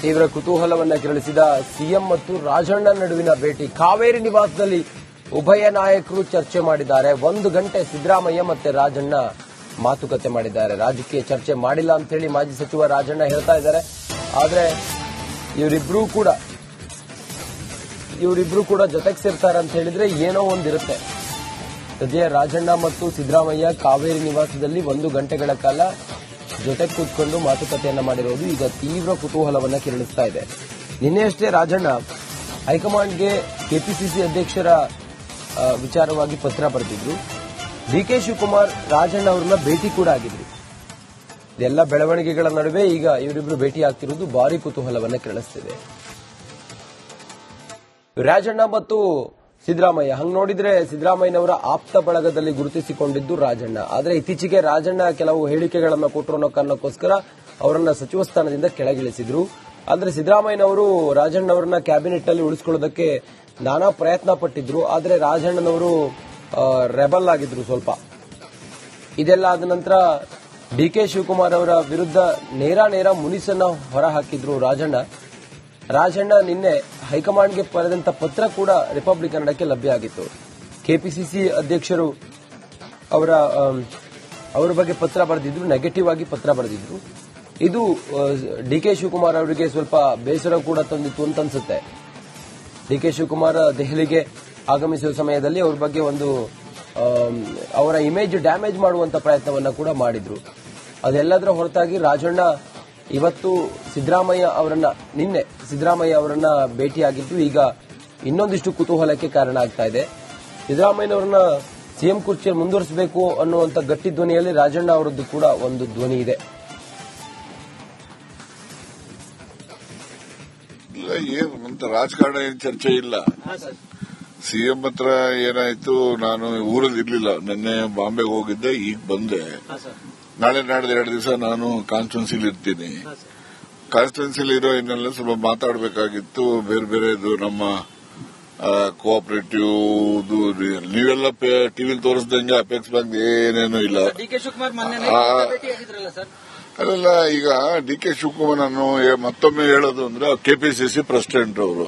ತೀವ್ರ ಕುತೂಹಲವನ್ನ ಕೆರಳಿಸಿದ ಸಿಎಂ ಮತ್ತು ರಾಜಣ್ಣ ನಡುವಿನ ಭೇಟಿ. ಕಾವೇರಿ ನಿವಾಸದಲ್ಲಿ ಉಭಯ ನಾಯಕರು ಚರ್ಚೆ ಮಾಡಿದ್ದಾರೆ. ಒಂದು ಗಂಟೆ ಸಿದ್ದರಾಮಯ್ಯ ಮತ್ತೆ ರಾಜಣ್ಣ ಮಾತುಕತೆ ಮಾಡಿದ್ದಾರೆ. ರಾಜಕೀಯ ಚರ್ಚೆ ಮಾಡಿಲ್ಲ ಅಂತ ಹೇಳಿ ಮಾಜಿ ಸಚಿವ ರಾಜಣ್ಣ ಹೇಳ್ತಾ ಇದ್ದಾರೆ. ಆದ್ರೆ ಇವರಿಬ್ರು ಕೂಡ ಇವರಿಬ್ರು ಕೂಡ ಜೊತೆಗೆ ಸೇರ್ತಾರೆ ಅಂತ ಹೇಳಿದ್ರೆ ಏನೋ ಒಂದಿರುತ್ತೆ. ಸದ್ಯ ರಾಜಣ್ಣ ಮತ್ತು ಸಿದ್ದರಾಮಯ್ಯ ಕಾವೇರಿ ನಿವಾಸದಲ್ಲಿ ಒಂದು ಗಂಟೆಗಳ ಕಾಲ ಜೊತೆ ಕೂತ್ಕೊಂಡು ಮಾತುಕತೆಯನ್ನ ಮಾಡಿರೋದು ಈಗ ತೀವ್ರ ಕುತೂಹಲವನ್ನ ಕೆರಳಿಸ್ತಾ ಇದೆ. ನಿನ್ನೆಯಷ್ಟೇ ರಾಜಣ್ಣ ಹೈಕಮಾಂಡ್ಗೆ ಕೆಪಿಸಿಸಿ ಅಧ್ಯಕ್ಷರ ವಿಚಾರವಾಗಿ ಪತ್ರ ಬರೆದಿದ್ರು. ಡಿಕೆ ಶಿವಕುಮಾರ್ ರಾಜಣ್ಣ ಅವರನ್ನ ಭೇಟಿ ಕೂಡ ಆಗಿದ್ರು. ಎಲ್ಲ ಬೆಳವಣಿಗೆಗಳ ನಡುವೆ ಈಗ ಇವರಿಬ್ರು ಭೇಟಿ ಆಗ್ತಿರುವುದು ಭಾರಿ ಕುತೂಹಲವನ್ನ ಕೆರಳಿಸ್ತಿದೆ. ರಾಜಣ್ಣ ಮತ್ತು ಸಿದ್ದರಾಮಯ್ಯ. ಹಂಗ್ ನೋಡಿದ್ರೆ ಸಿದ್ದರಾಮಯ್ಯನವರ ಆಪ್ತ ಬಳಗದಲ್ಲಿ ಗುರುತಿಸಿಕೊಂಡಿದ್ದು ರಾಜಣ್ಣ. ಆದ್ರೆ ಇತ್ತೀಚೆಗೆ ರಾಜಣ್ಣ ಕೆಲವು ಹೇಳಿಕೆಗಳನ್ನ ಕೊಟ್ಟರು ಅನ್ನೋ ಕಾರಣಕ್ಕೋಸ್ಕರ ಅವರನ್ನ ಸಚಿವ ಸ್ಥಾನದಿಂದ ಕೆಳಗಿಳಿಸಿದ್ರು. ಆದ್ರೆ ಸಿದ್ದರಾಮಯ್ಯನವರು ರಾಜಣ್ಣವರನ್ನ ಕ್ಯಾಬಿನೆಟ್ ಅಲ್ಲಿ ಉಳಿಸ್ಕೊಳ್ಳೋದಕ್ಕೆ ನಾನಾ ಪ್ರಯತ್ನ ಪಟ್ಟಿದ್ರು. ಆದ್ರೆ ರಾಜಣ್ಣನವರು ರೆಬಲ್ ಆಗಿದ್ರು ಸ್ವಲ್ಪ. ಇದೆಲ್ಲ ಆದ ನಂತರ ಡಿ ಕೆ ಶಿವಕುಮಾರ್ ಅವರ ವಿರುದ್ಧ ನೇರ ನೇರ ಮುನಿಸನ್ನ ಹೊರಹಾಕಿದ್ರು ರಾಜಣ್ಣ. ರಾಜಣ್ಣ ನಿನ್ನೆ ಹೈಕಮಾಂಡ್ಗೆ ಬರೆದಂತ ಪತ್ರ ಕೂಡ ರಿಪಬ್ಲಿಕ್ ಕನ್ನಡಕ್ಕೆ ಲಭ್ಯ ಆಗಿತ್ತು. ಕೆಪಿಸಿಸಿ ಅಧ್ಯಕ್ಷರು ಅವರ ಅವರ ಬಗ್ಗೆ ಪತ್ರ ಬರೆದಿದ್ರು ನೆಗೆಟಿವ್ ಆಗಿ ಪತ್ರ ಬರೆದಿದ್ರು. ಇದು ಡಿ ಕೆ ಶಿವಕುಮಾರ್ ಅವರಿಗೆ ಸ್ವಲ್ಪ ಬೇಸರ ಕೂಡ ತಂದಿತ್ತು ಅಂತ ಅನ್ಸುತ್ತೆ ಡಿ ಕೆ ಶಿವಕುಮಾರ್ ದೆಹಲಿಗೆ ಆಗಮಿಸುವ ಸಮಯದಲ್ಲಿ ಅವ್ರ ಬಗ್ಗೆ ಒಂದು ಅವರ ಇಮೇಜ್ ಡ್ಯಾಮೇಜ್ ಮಾಡುವಂತ ಪ್ರಯತ್ನವನ್ನ ಕೂಡ ಮಾಡಿದ್ರು. ಅದೆಲ್ಲದರ ಹೊರತಾಗಿ ರಾಜಣ್ಣ ಇವತ್ತು ಸಿದ್ದರಾಮಯ್ಯ ಅವರನ್ನ ನಿನ್ನೆ ಸಿದ್ದರಾಮಯ್ಯ ಅವರನ್ನ ಭೇಟಿಯಾಗಿದ್ದು ಈಗ ಇನ್ನೊಂದಿಷ್ಟು ಕುತೂಹಲಕ್ಕೆ ಕಾರಣ ಆಗ್ತಾ ಇದೆ. ಸಿದ್ದರಾಮಯ್ಯನವರನ್ನ ಸಿಎಂ ಕುರ್ಚಿಯಲ್ಲಿ ಮುಂದುವರಿಸಬೇಕು ಅನ್ನುವಂತ ಗಟ್ಟಿ ಧ್ವನಿಯಲ್ಲಿ ರಾಜಣ್ಣ ಅವರದ್ದು ಕೂಡ ಒಂದು ಧ್ವನಿ ಇದೆ. ರಾಜಕಾರಣ ಏನು ಚರ್ಚೆ ಇಲ್ಲ. ಸಿಎಂ ಹತ್ರ ಏನಾಯ್ತು ನಾನು ಊರಲ್ಲಿ ಇರ್ಲಿಲ್ಲ. ನಿನ್ನೆ ಬಾಂಬೆಗೆ ಹೋಗಿದ್ದೆ ಈಗ ಬಂದೆ. ನಾಳೆ ನಾಡ್ದು ಎರಡು ದಿವಸ ನಾನು ಕಾನ್ಸ್ಟಿಟ್ಯೂನ್ಸಿಲಿ ಇರ್ತೀನಿ. ಕಾನ್ಸ್ಟಿಟ್ಯೂನ್ಸಿಲಿ ಇರೋ ಇನ್ನೆಲ್ಲ ಸ್ವಲ್ಪ ಮಾತಾಡಬೇಕಾಗಿತ್ತು. ಬೇರೆ ಬೇರೆದು ನಮ್ಮ ಕೋಆಪರೇಟಿವ್ ನೀವೆಲ್ಲ ಟಿವಿಲಿ ತೋರಿಸ್ದಂಗೆ ಅಪೆಕ್ಸ್ ಬ್ಯಾಂಕ್ ಏನೇನು ಇಲ್ಲ. ಅಲ್ಲ ಈಗ ಡಿ ಕೆ ಶಿವಕುಮಾರ್ ನಾನು ಮತ್ತೊಮ್ಮೆ ಹೇಳೋದು ಅಂದ್ರೆ ಕೆಪಿಸಿಸಿ ಪ್ರೆಸಿಡೆಂಟ್ ಅವರು.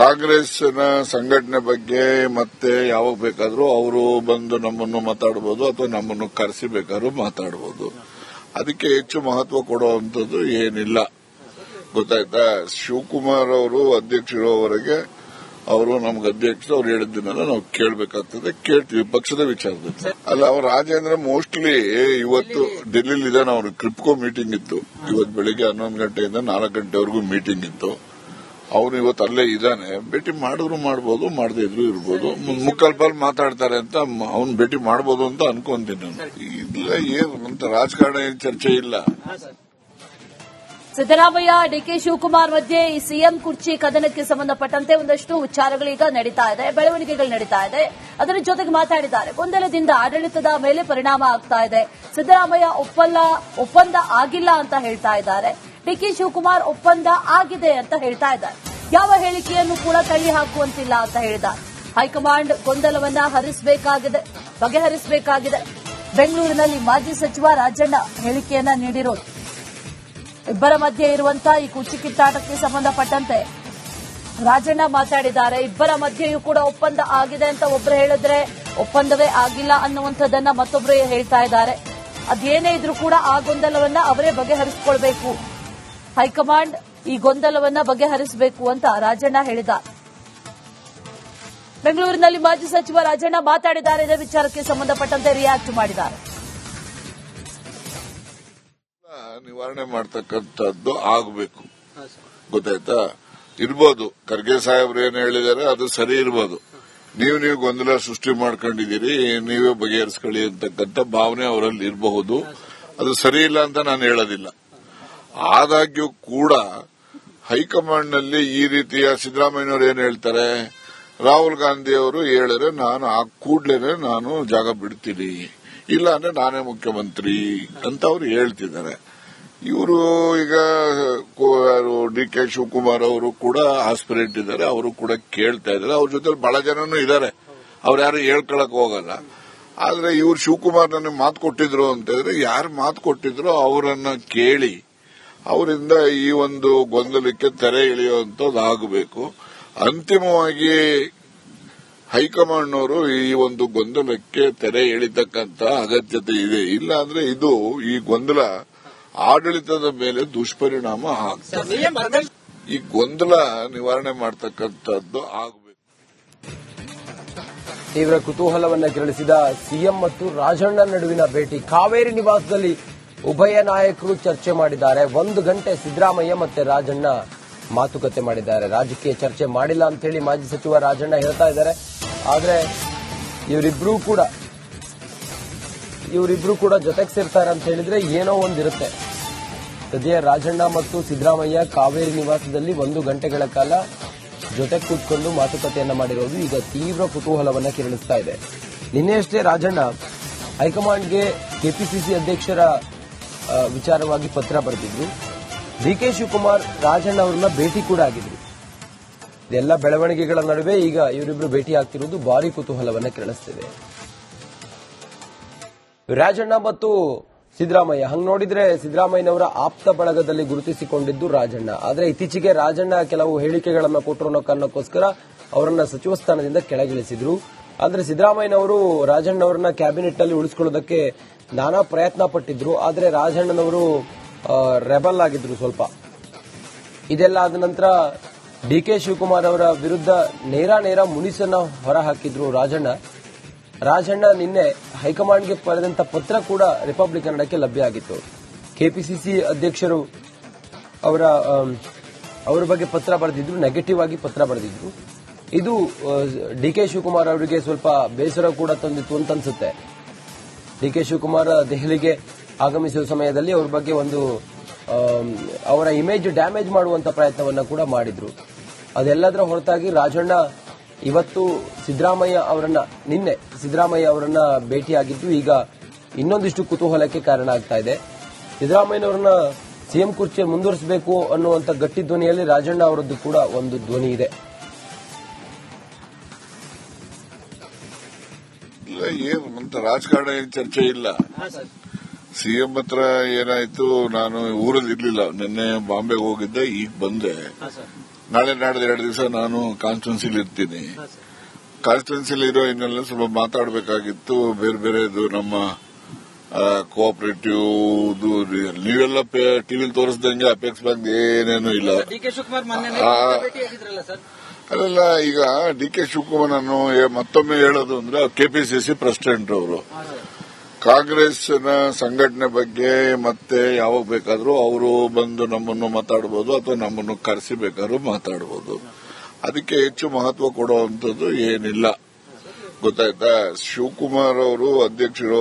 ಕಾಂಗ್ರೆಸ್ನ ಸಂಘಟನೆ ಬಗ್ಗೆ ಮತ್ತೆ ಯಾವಾಗ ಬೇಕಾದರೂ ಅವರು ಬಂದು ನಮ್ಮನ್ನು ಮಾತಾಡಬಹುದು ಅಥವಾ ನಮ್ಮನ್ನು ಕರೆಸಿ ಬೇಕಾದ್ರೂ ಮಾತಾಡಬಹುದು ಅದಕ್ಕೆ ಹೆಚ್ಚು ಮಹತ್ವ ಕೊಡುವಂತದ್ದು ಏನಿಲ್ಲ. ಗೊತ್ತಾಯ್ತಾ? ಶಿವಕುಮಾರ್ ಅವರು ಅಧ್ಯಕ್ಷರುವವರೆಗೆ ಅವರು ನಮ್ಗೆ ಅಧ್ಯಕ್ಷರು, ಅವ್ರು ಹೇಳಿದ್ದನ್ನೆಲ್ಲ ನಾವು ಕೇಳಬೇಕಾಗ್ತದೆ. ಕೇಳ್ತೀವಿ, ಪಕ್ಷದ ವಿಚಾರದಲ್ಲಿ. ಅಲ್ಲ, ಅವ್ರು ರಾಜೇಂದ್ರ ಮೋಸ್ಟ್ಲಿ ಇವತ್ತು ಡೆಲ್ಲಿಲಿ ಇದ್ದಾನೆ ಅವ್ರ ಕ್ರಿಪ್ಕೋ ಮೀಟಿಂಗ್ ಇತ್ತು. ಇವತ್ತು ಬೆಳಿಗ್ಗೆ ಹನ್ನೊಂದು ಗಂಟೆಯಿಂದ ನಾಲ್ಕು ಗಂಟೆವರೆಗೂ ಮೀಟಿಂಗ್ ಇತ್ತು. ಅವನು ಇವತ್ತು ಅಲ್ಲೇ ಇದ್ದಾನೆ, ಭೇಟಿ ಮಾಡಿದ್ರು ಮಾಡ್ಬೋದು, ಮಾಡದೇ ಇದ್ರು ಇರ್ಬೋದು. ಮುಕ್ಕಲ್ ಪಾಲ್ ಮಾತಾಡ್ತಾರೆ ಅಂತ ಅವ್ನು ಭೇಟಿ ಮಾಡ್ಬೋದು ಅಂತ ಅನ್ಕೊಂತೀನಿ ನಾನು. ಇಲ್ಲ ಏನು, ಅಂತ ರಾಜಕಾರಣ ಏನ್ ಚರ್ಚೆ ಇಲ್ಲ. ಸಿದ್ದರಾಮಯ್ಯ, ಡಿಕೆ ಶಿವಕುಮಾರ್ ಮಧ್ಯೆ ಈ ಸಿಎಂ ಕುರ್ಚಿ ಕದನಕ್ಕೆ ಸಂಬಂಧಪಟ್ಟಂತೆ ಒಂದಷ್ಟು ವಿಚಾರಗಳೀಗ ನಡೀತಾ ಇದೆ, ಬೆಳವಣಿಗೆಗಳು ನಡೀತಾ ಇದೆ. ಅದರ ಜೊತೆಗೆ ಮಾತಾಡಿದ್ದಾರೆ. ಗೊಂದಲದಿಂದ ಆಡಳಿತದ ಮೇಲೆ ಪರಿಣಾಮ ಆಗ್ತಾ ಇದೆ. ಸಿದ್ದರಾಮಯ್ಯ ಒಪ್ಪಲ್ಲ, ಒಪ್ಪಂದ ಆಗಿಲ್ಲ ಅಂತ ಹೇಳ್ತಾ ಇದ್ದಾರೆ. ಡಿಕೆ ಶಿವಕುಮಾರ್ ಒಪ್ಪಂದ ಆಗಿದೆ ಅಂತ ಹೇಳ್ತಾ ಇದ್ದಾರೆ. ಯಾವ ಹೇಳಿಕೆಯನ್ನು ಕೂಡ ತಳ್ಳಿ ಹಾಕುವಂತಿಲ್ಲ ಅಂತ ಹೇಳಿದ್ದಾರೆ. ಹೈಕಮಾಂಡ್ ಗೊಂದಲವನ್ನ ಹರಿಸಬೇಕಾಗಿದೆ, ಬಗೆಹರಿಸಬೇಕಾಗಿದೆ. ಬೆಂಗಳೂರಿನಲ್ಲಿ ಮಾಜಿ ಸಚಿವ ರಾಜಣ್ಣ ಹೇಳಿಕೆಯನ್ನ ನೀಡಿರೋದು ಇಬ್ಬರ ಮಧ್ಯೆ ಇರುವಂತಹ ಈ ಕುಚ್ಚು ಕಿತ್ತಾಟಕ್ಕೆ ಸಂಬಂಧಪಟ್ಟಂತೆ ರಾಜಣ್ಣ ಮಾತಾಡಿದ್ದಾರೆ. ಇಬ್ಬರ ಮಧ್ಯೆಯೂ ಕೂಡ ಒಪ್ಪಂದ ಆಗಿದೆ ಅಂತ ಒಬ್ರು ಹೇಳಿದ್ರೆ ಒಪ್ಪಂದವೇ ಆಗಿಲ್ಲ ಅನ್ನುವಂಥದ್ದನ್ನ ಮತ್ತೊಬ್ಬರು ಹೇಳ್ತಾ ಇದ್ದಾರೆ. ಅದೇನೇ ಇದ್ರೂ ಕೂಡ ಆ ಗೊಂದಲವನ್ನ ಅವರೇ ಬಗೆಹರಿಸಿಕೊಳ್ಬೇಕು. ಹೈಕಮಾಂಡ್ ಈ ಗೊಂದಲವನ್ನ ಬಗೆಹರಿಸಬೇಕು ಅಂತ ರಾಜಣ್ಣ ಹೇಳಿದ. ಬೆಂಗಳೂರಿನಲ್ಲಿ ಮಾಜಿ ಸಚಿವ ರಾಜಣ್ಣ ಮಾತಾಡಿದ್ದಾರೆ. ಇದೇ ವಿಚಾರಕ್ಕೆ ಸಂಬಂಧಪಟ್ಟಂತೆ ರಿಯಾಕ್ಟ್ ಮಾಡಿದ್ದಾರೆ. ನಿವಾರಣೆ ಮಾಡ್ತಕ್ಕಂಥದ್ದು ಆಗಬೇಕು. ಗೊತ್ತಾಯ್ತಾ? ಇರ್ಬೋದು. ಖರ್ಗೆ ಸಾಹೇಬ್ರು ಏನ್ ಹೇಳಿದಾರೆ ಅದು ಸರಿ ಇರ್ಬೋದು. ನೀವು ನೀವು ಗೊಂದಲ ಸೃಷ್ಟಿ ಮಾಡ್ಕೊಂಡಿದ್ದೀರಿ. ನೀವೇ ಬಗೆಹರಿಸ್ಕೊಳ್ಳಿ ಅಂತಕ್ಕಂಥ ಭಾವನೆ ಅವರಲ್ಲಿ ಇರಬಹುದು. ಅದು ಸರಿ ಇಲ್ಲ ಅಂತ ನಾನು ಹೇಳೋದಿಲ್ಲ. ಆದಾಗ್ಯೂ ಕೂಡ ಹೈಕಮಾಂಡ್ನಲ್ಲಿ ಈ ರೀತಿಯ ಸಿದ್ದರಾಮಯ್ಯನವರು ಏನ್ ಹೇಳ್ತಾರೆ? ರಾಹುಲ್ ಗಾಂಧಿ ಅವರು ಹೇಳಿದ್ರೆ ನಾನು ಆ ಕೂಡ್ಲೇನೆ ನಾನು ಜಾಗ ಬಿಡ್ತೀನಿ. ಇಲ್ಲ ಅಂದ್ರೆ ನಾನೇ ಮುಖ್ಯಮಂತ್ರಿ ಅಂತ ಅವರು ಹೇಳ್ತಿದ್ದಾರೆ. ಇವರು ಈಗ ಡಿ ಕೆ ಶಿವಕುಮಾರ್ ಅವರು ಕೂಡ ಆಸ್ಪಿರೆಂಟ್ ಇದ್ದಾರೆ. ಅವರು ಕೂಡ ಕೇಳ್ತಾ ಇದ್ದಾರೆ. ಅವ್ರ ಜೊತೆ ಬಹಳ ಜನನು ಇದ್ದಾರೆ. ಅವ್ರು ಯಾರು ಹೇಳ್ಕೊಳಕ್ ಹೋಗಲ್ಲ. ಆದ್ರೆ ಇವ್ರು ಶಿವಕುಮಾರ್ ನನಗೆ ಮಾತು ಕೊಟ್ಟಿದ್ರು ಅಂತ ಹೇಳಿದ್ರೆ ಯಾರು ಮಾತು ಕೊಟ್ಟಿದ್ರು ಅವರನ್ನ ಕೇಳಿ ಅವರಿಂದ ಈ ಒಂದು ಗೊಂದಲಕ್ಕೆ ತೆರೆ ಇಳಿಯುವಂತದ್ದಾಗಬೇಕು ಅಂತಿಮವಾಗಿ ಹೈಕಮಾಂಡ್ನವರು ಈ ಒಂದು ಗೊಂದಲಕ್ಕೆ ತೆರೆ ಎಳಿತಕ್ಕಂತ ಅಗತ್ಯತೆ ಇದೆ. ಇಲ್ಲ ಅಂದ್ರೆ ಇದು ಈ ಗೊಂದಲ ಆಡಳಿತದ ಮೇಲೆ ದುಷ್ಪರಿಣಾಮ ಆಗ್ತದೆ. ಈ ಗೊಂದಲ ನಿವಾರಣೆ ಮಾಡ್ತಕ್ಕಂಥದ್ದು ಆಗಬೇಕು. ತೀವ್ರ ಕುತೂಹಲವನ್ನು ಕೆರಳಿಸಿದ ಸಿಎಂ ಮತ್ತು ರಾಜಣ್ಣ ನಡುವಿನ ಭೇಟಿ. ಕಾವೇರಿ ನಿವಾಸದಲ್ಲಿ ಉಭಯ ನಾಯಕರು ಚರ್ಚೆ ಮಾಡಿದ್ದಾರೆ. ಒಂದು ಗಂಟೆ ಸಿದ್ದರಾಮಯ್ಯ ಮತ್ತೆ ರಾಜಣ್ಣ ಮಾತುಕತೆ ಮಾಡಿದ್ದಾರೆ. ರಾಜಕೀಯ ಚರ್ಚೆ ಮಾಡಿಲ್ಲ ಅಂತ ಹೇಳಿ ಮಾಜಿ ಸಚಿವ ರಾಜಣ್ಣ ಹೇಳ್ತಾ ಇದ್ದಾರೆ. ಆದ್ರೆ ಇವರಿಬ್ರು ಕೂಡ ಇವರಿಬ್ರು ಕೂಡ ಜೊತೆಗೆ ಸೇರ್ತಾರೆ ಅಂತ ಹೇಳಿದ್ರೆ ಏನೋ ಒಂದಿರುತ್ತೆ. ಸದ್ಯ ರಾಜಣ್ಣ ಮತ್ತು ಸಿದ್ದರಾಮಯ್ಯ ಕಾವೇರಿ ನಿವಾಸದಲ್ಲಿ ಒಂದು ಗಂಟೆಗಳ ಕಾಲ ಜೊತೆ ಕೂತ್ಕೊಂಡು ಮಾತುಕತೆಯನ್ನ ಮಾಡಿರೋದು ಈಗ ತೀವ್ರ ಕುತೂಹಲವನ್ನ ಕೆರಳಿಸ್ತಾ ಇದೆ. ನಿನ್ನೆಯಷ್ಟೇ ರಾಜಣ್ಣ ಹೈಕಮಾಂಡ್ಗೆ ಕೆಪಿಸಿಸಿ ಅಧ್ಯಕ್ಷರ ವಿಚಾರವಾಗಿ ಪತ್ರ ಬರೆದಿದ್ರು. ಡಿಕೆ ಶಿವಕುಮಾರ್ ರಾಜಣ್ಣ ಅವರನ್ನ ಭೇಟಿ ಕೂಡ ಆಗಿದ್ರು. ಇದೆಲ್ಲ ಬೆಳವಣಿಗೆಗಳ ನಡುವೆ ಈಗ ಇವರಿಬ್ರು ಭೇಟಿ ಆಗ್ತಿರೋದು ಭಾರಿ ಕುತೂಹಲವನ್ನ ಕೇಳಿಸ್ತಿದೆ ರಾಜಣ್ಣ ಮತ್ತು ಸಿದ್ದರಾಮಯ್ಯ, ಹಂಗ್ ನೋಡಿದ್ರೆ ಸಿದ್ದರಾಮಯ್ಯನವರ ಆಪ್ತ ಬಳಗದಲ್ಲಿ ಗುರುತಿಸಿಕೊಂಡಿದ್ದು ರಾಜಣ್ಣ. ಆದ್ರೆ ಇತ್ತೀಚೆಗೆ ರಾಜಣ್ಣ ಕೆಲವು ಹೇಳಿಕೆಗಳನ್ನು ಕೊಟ್ಟರು ಅನ್ನೋ ಕಾರಣಕ್ಕೋಸ್ಕರ ಅವರನ್ನ ಸಚಿವ ಸ್ಥಾನದಿಂದ ಕೆಳಗಿಳಿಸಿದ್ರು. ಆದ್ರೆ ಸಿದ್ದರಾಮಯ್ಯನವರು ರಾಜಣ್ಣವರನ್ನ ಕ್ಯಾಬಿನೆಟ್ನಲ್ಲಿ ಉಳಿಸ್ಕೊಳ್ಳೋದಕ್ಕೆ ನಾನಾ ಪ್ರಯತ್ನ ಪಟ್ಟಿದ್ರು, ಆದ್ರೆ ರಾಜಣ್ಣನವರು ರೆಬಲ್ ಆಗಿದ್ರು ಸ್ವಲ್ಪ. ಇದೆಲ್ಲ ಆದ ನಂತರ ಡಿ ಕೆ ಶಿವಕುಮಾರ್ ಅವರ ವಿರುದ್ಧ ನೇರ ನೇರ ಮುನಿಸನ್ನ ಹೊರಹಾಕಿದ್ರು ರಾಜಣ್ಣ. ರಾಜಣ್ಣ ನಿನ್ನೆ ಹೈಕಮಾಂಡ್ಗೆ ಬರೆದಂತ ಪತ್ರ ಕೂಡ ರಿಪಬ್ಲಿಕ್ ಕನ್ನಡಕ್ಕೆ ಲಭ್ಯ ಆಗಿತ್ತು. ಕೆಪಿಸಿಸಿ ಅಧ್ಯಕ್ಷರು ಅವರ ಅವರ ಬಗ್ಗೆ ಪತ್ರ ಬರೆದಿದ್ರು ನೆಗೆಟಿವ್ ಆಗಿ ಪತ್ರ ಬರೆದಿದ್ರು. ಇದು ಡಿ ಕೆ ಶಿವಕುಮಾರ್ ಅವರಿಗೆ ಸ್ವಲ್ಪ ಬೇಸರ ಕೂಡ ತಂದಿತ್ತು ಅಂತ ಅನ್ಸುತ್ತೆ ಡಿ ಕೆ ಶಿವಕುಮಾರ್ ದೆಹಲಿಗೆ ಆಗಮಿಸುವ ಸಮಯದಲ್ಲಿ ಅವ್ರ ಬಗ್ಗೆ ಒಂದು ಅವರ ಇಮೇಜ್ ಡ್ಯಾಮೇಜ್ ಮಾಡುವಂತ ಪ್ರಯತ್ನವನ್ನ ಕೂಡ ಮಾಡಿದ್ರು. ಅದೆಲ್ಲದರ ಹೊರತಾಗಿ ರಾಜಣ್ಣ ಇವತ್ತು ಸಿದ್ದರಾಮಯ್ಯ ಅವರನ್ನ, ನಿನ್ನೆ ಸಿದ್ದರಾಮಯ್ಯ ಅವರನ್ನ ಭೇಟಿಯಾಗಿದ್ದು ಈಗ ಇನ್ನೊಂದಿಷ್ಟು ಕುತೂಹಲಕ್ಕೆ ಕಾರಣ ಆಗ್ತಾ ಇದೆ. ಸಿದ್ದರಾಮಯ್ಯನವರನ್ನ ಸಿಎಂ ಕುರ್ಚಿಯಲ್ಲಿ ಮುಂದುವರಿಸಬೇಕು ಅನ್ನುವಂತ ಗಟ್ಟಿ ಧ್ವನಿಯಲ್ಲಿ ರಾಜಣ್ಣ ಅವರದ್ದು ಕೂಡ ಒಂದು ಧ್ವನಿ ಇದೆ. ಅಂತ ರಾಜಕಾರಣ ಏನ್ ಚರ್ಚೆ ಇಲ್ಲ. ಸಿಎಂ ಹತ್ರ ಏನಾಯ್ತು ನಾನು ಊರಲ್ಲಿ ಇರ್ಲಿಲ್ಲ. ನಿನ್ನೆ ಬಾಂಬೆಗೆ ಹೋಗಿದ್ದೆ ಈಗ ಬಂದೆ. ನಾಳೆ ನಾಡ್ದು ಎರಡು ದಿವಸ ನಾನು ಕಾನ್ಸ್ಟಿಟ್ಯೂನ್ಸಿಲಿ ಇರ್ತೀನಿ. ಕಾನ್ಸ್ಟಿಟ್ಯೂನ್ಸಿಲಿ ಇರೋ ಇನ್ನೆಲ್ಲ ಸ್ವಲ್ಪ ಮಾತಾಡಬೇಕಾಗಿತ್ತು. ಬೇರೆ ಬೇರೆದು ನಮ್ಮ ಕೋಆಪರೇಟಿವ್ ನೀವೆಲ್ಲ ಟಿವಿಲಿ ತೋರಿಸ್ದಂಗೆ ಅಪೆಕ್ಸ್ ಬ್ಯಾಂಕ್ ಏನೇನು ಇಲ್ಲ. ಡಿ ಕೆ ಶಿವಕುಮಾರ್ ಅಲ್ಲ ಈಗ ಡಿ ಕೆ ಶಿವಕುಮಾರ್ ನಾನು ಮತ್ತೊಮ್ಮೆ ಹೇಳೋದು ಅಂದ್ರೆ ಕೆಪಿಸಿಸಿ ಪ್ರೆಸಿಡೆಂಟ್ ಅವರು. ಕಾಂಗ್ರೆಸ್ನ ಸಂಘಟನೆ ಬಗ್ಗೆ ಮತ್ತೆ ಯಾವಾಗ ಬೇಕಾದರೂ ಅವರು ಬಂದು ನಮ್ಮನ್ನು ಮಾತಾಡಬಹುದು ಅಥವಾ ನಮ್ಮನ್ನು ಕರೆಸಿ ಬೇಕಾದ್ರೂ ಮಾತಾಡಬಹುದು ಅದಕ್ಕೆ ಹೆಚ್ಚು ಮಹತ್ವ ಕೊಡುವಂತದ್ದು ಏನಿಲ್ಲ. ಗೊತ್ತಾಯ್ತಾ? ಶಿವಕುಮಾರ್ ಅವರು ಅಧ್ಯಕ್ಷರು